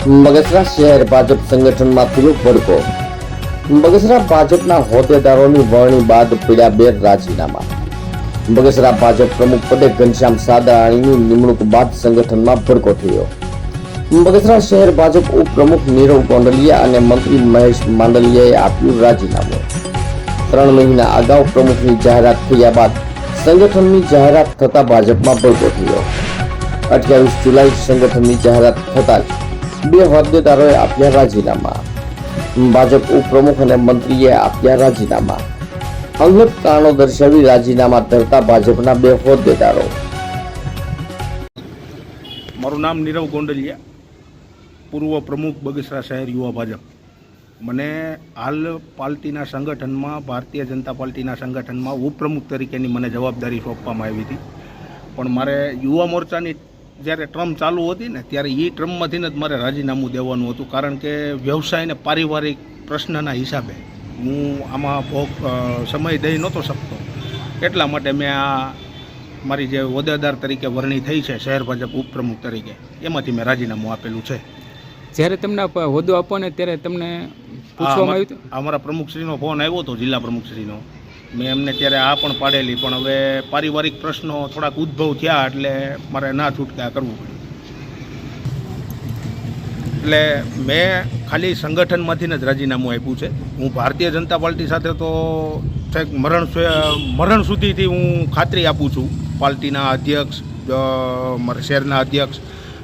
બગસરા શહેર ભાજપ સંગઠનમાં પીલો ભડકો. બગસરા ભાજપના હોદ્દેદારોની વરણી બાદ પીડ્યા બે રાજીનામા. બગસરા ભાજપ પ્રમુખ પદે ઘનશ્યામ સાદાણીની નિમણૂક બાદ સંગઠનમાં ભડકો થયો. બગસરા શહેર ભાજપ ઉપપ્રમુખ નીરવ ગોંડલિયા અને મંત્રી મહેશ માંડલિયાએ આપ્યું રાજીનામું. ત્રણ મહિના અગાઉ પ્રમુખની જાહેરાત થયા બાદ સંગઠનની જાહેરાત થતા ભાજપમાં ભડકો થયો. અઠ્યાવીસ જુલાઈ સંગઠનની જાહેરાત થતાં બે હોદ્દેદારોએ આપ્યા રાજીનામા. ભાજપ ઉપપ્રમુખ અને મંત્રીએ આપ્યા રાજીનામા. અંગત કારણો દર્શાવી રાજીનામા ધરતા ભાજપના બે હોદ્દેદારો. મારું નામ નીરવ ગોંડલિયા, પૂર્વ પ્રમુખ બગસરા શહેર યુવા ભાજપ. મને હાલ પાર્ટીના સંગઠનમાં, ભારતીય જનતા પાર્ટીના સંગઠનમાં ઉપપ્રમુખ તરીકેની મને જવાબદારી સોંપવામાં આવી હતી. પણ મારે યુવા મોરચાની જ્યારે ટ્રમ ચાલુ હતી ને ત્યારે એ ટ્રમમાંથી જ મારે રાજીનામું દેવાનું હતું. કારણ કે વ્યવસાય અને પારિવારિક પ્રશ્નના હિસાબે હું આમાં બહુ સમય દઈ નહોતો શકતો. એટલા માટે મેં આ મારી જે હોદ્દેદાર તરીકે વરણી થઈ છે શહેર ભાજપ ઉપપ્રમુખ તરીકે એમાંથી મેં રાજીનામું આપેલું છે. જ્યારે તમને હોદ્દો આપો ને ત્યારે તમને પૂછવામાં આવ્યું અમારા પ્રમુખશ્રીનો ફોન આવ્યો હતો જિલ્લા પ્રમુખશ્રીનો. મેં એમને ત્યારે આ પણ પાડેલી, પણ હવે પારિવારિક પ્રશ્નો થોડાક ઉદ્ભવ થયા એટલે મારે ના છૂટકા કરવું પડ્યું. એટલે મેં ખાલી સંગઠનમાંથી જ રાજીનામું આપ્યું છે. હું ભારતીય જનતા પાર્ટી સાથે તો છેક મરણ મરણ સુધીથી હું ખાતરી આપું છું. પાર્ટીના અધ્યક્ષ મારા શહેરના અધ્યક્ષ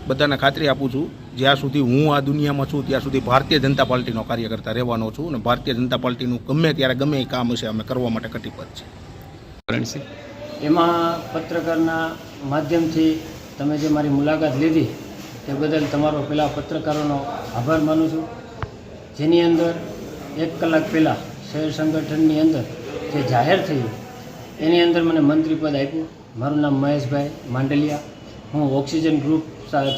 બધાને ખાતરી આપું છું જ્યાં સુધી હું આ દુનિયામાં છું ત્યાં સુધી ભારતીય જનતા પાર્ટીનો કાર્યકર્તા રહેવાનો છું અને ભારતીય જનતા પાર્ટીનું ગમે ત્યારે ગમે એ કામ હશે અમે કરવા માટે કટિબદ્ધ છે છે એમાં પત્રકારના માધ્યમથી તમે જે મારી મુલાકાત લીધી તે બદલ તમારો પેલા પત્રકારોનો આભાર માનું છું. જેની અંદર એક કલાક પહેલાં શહેર સંગઠનની અંદર જે જાહેર થયું એની અંદર મને મંત્રી પદ આપ્યું. મારું નામ મહેશભાઈ માંડલિયા. હું ઓક્સિજન ગ્રુપ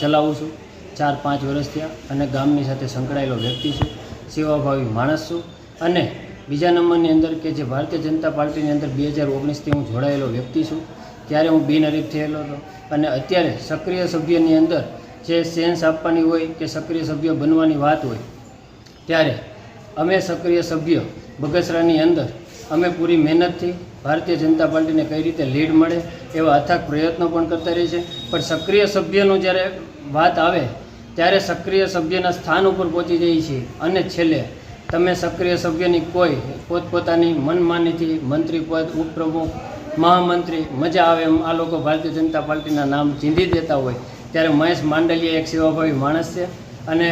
ચલાવું છું. ચાર, પાંચ વર્ષ થયા અને ગામની સાથે સંકળાયેલો વ્યક્તિ છું. સેવાભાવી માણસ છું. અને બીજા નંબરની અંદર કે જે ભારતીય જનતા પાર્ટીની અંદર બે હજાર ઓગણીસથી હું જોડાયેલો વ્યક્તિ છું. ત્યારે હું બિનહરીફ થયેલો હતો. અને અત્યારે સક્રિય સભ્યની અંદર જે સેન્સ આપવાની હોય કે સક્રિય સભ્ય બનવાની વાત હોય, ત્યારે અમે સક્રિય સભ્ય બગસરાની અંદર અમે પૂરી મહેનતથી ભારતીય જનતા પાર્ટીને કઈ રીતે લીડ મળે એવા અથાગ પ્રયત્નો પણ કરતા રહે છે. પણ સક્રિય સભ્યનું જ્યારે વાત આવે, ત્યારે સક્રિય સભ્યના સ્થાન ઉપર પહોંચી જઈએ છીએ અને છેલ્લે, તમે સક્રિય સભ્યની કોઈ પોતપોતાની મનમાનીથી મંત્રી પદ, ઉપપ્રમુખ, મહામંત્રી, મજા આવે એમ આ લોકો ભારતીય જનતા પાર્ટીના નામ ચીંધી દેતા હોય, ત્યારે મહેશ માંડલિયા એક સેવાભાવી માણસ છે. અને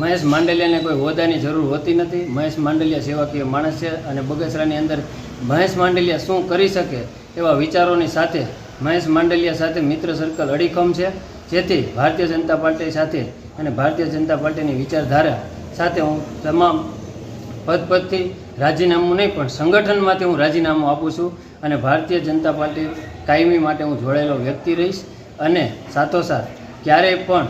મહેશ માંડલિયાને કોઈ હોદ્દાની જરૂર હોતી નથી. મહેશ માંડલિયા સેવાકીય માણસ છે અને બગસરાની અંદર મહેશ માંડલિયા શું કરી શકે એવા વિચારોની સાથે મહેશ માંડલિયા સાથે મિત્ર સર્કલ અડીખમ છે. જેથી ભારતીય જનતા પાર્ટી સાથે અને ભારતીય જનતા પાર્ટીની વિચારધારા સાથે હું તમામ પદ પદથી રાજીનામું નહીં, પણ સંગઠનમાંથી હું રાજીનામું આપું છું અને ભારતીય જનતા પાર્ટી કાયમી માટે હું જોડાયેલો વ્યક્તિ રહીશ અને સાથોસાથ ક્યારેય પણ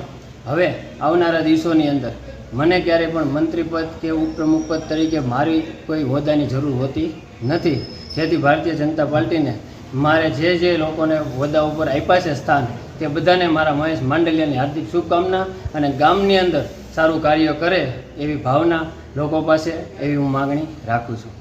હવે આવનારા દિવસોની અંદર મને ક્યારેય પણ મંત્રીપદ કે ઉપપ્રમુખ પદ તરીકે મારી કોઈ હોદ્દાની જરૂર હોતી નથી. જેથી ભારતીય જનતા પાર્ટીને મારે જે જે લોકોને હોદ્દા ઉપર આપ્યા છે સ્થાન, તે બધાને મારા મહેશ માંડલિયાની હાર્દિક શુભકામના અને ગામની અંદર સારું કાર્ય કરે એવી ભાવના લોકો પાસે એવી હું માગણી રાખું છું.